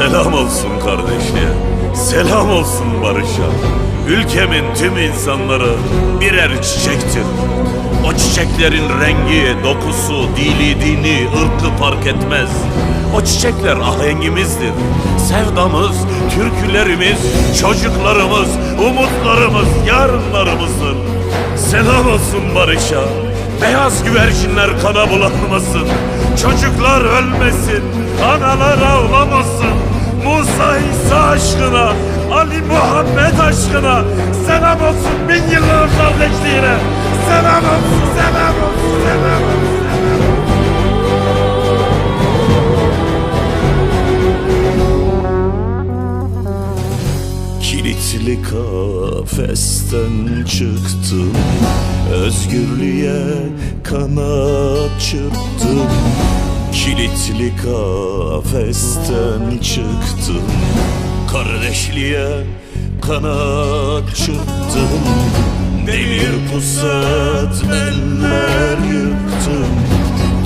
Selam olsun kardeşliğe, selam olsun barışa. Ülkemin tüm insanları birer çiçektir. O çiçeklerin rengi, dokusu, dili, dini, ırkı fark etmez. O çiçekler ahengimizdir. Sevdamız, türkülerimiz, çocuklarımız, umutlarımız, yarınlarımızdır. Selam olsun barışa. Beyaz güvercinler kana bulanmasın. Çocuklar ölmesin. Analar ağlamasın. Aşkına, Ali Muhammed aşkına selam olsun bin yıllar kardeşliğine. Selam olsun, selam olsun, selam olsun. Kilitli kafesten çıktım Özgürlüğe kanat çırptım Kilitli kafesten çıktım Kardeşliğe kanat çırptım. Demir pusat eller yıktım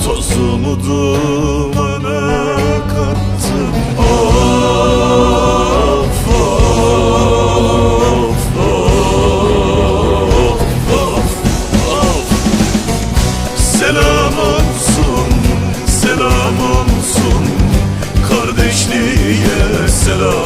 Tozumu dumana kattım. Of of of of of. Selam olsun, selam olsun Kardeşliğe selam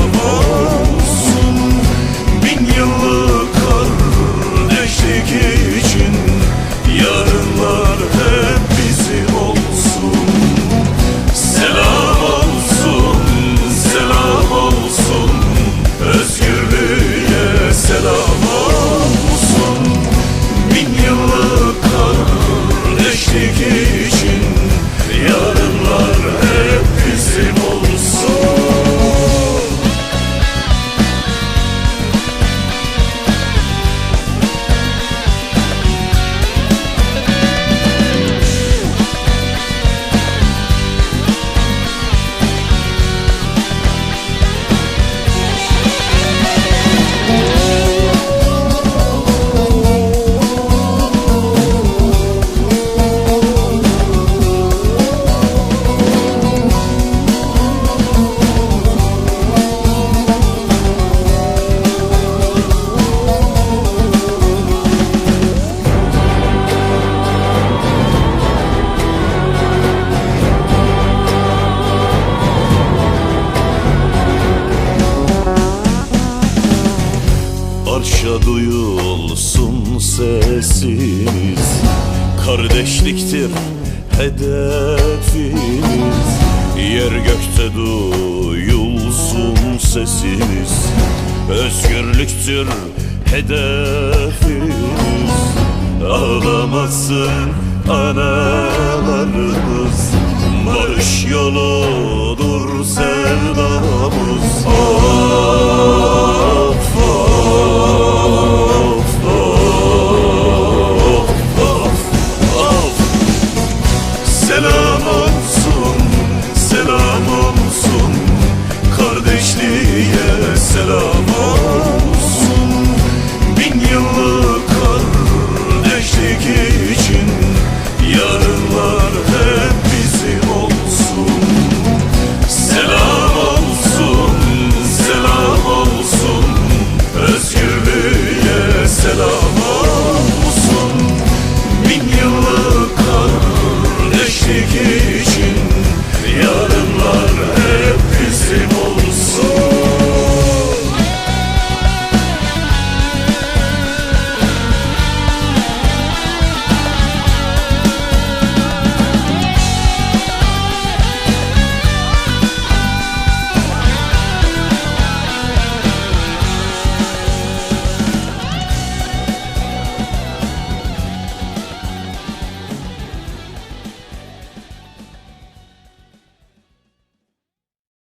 Arşa duyulsun sesimiz Kardeşliktir hedefimiz. Yer gökte duyulsun sesimiz Özgürlüktür hedefimiz. Ağlamasın analarımız. Barış yoludur sevdamız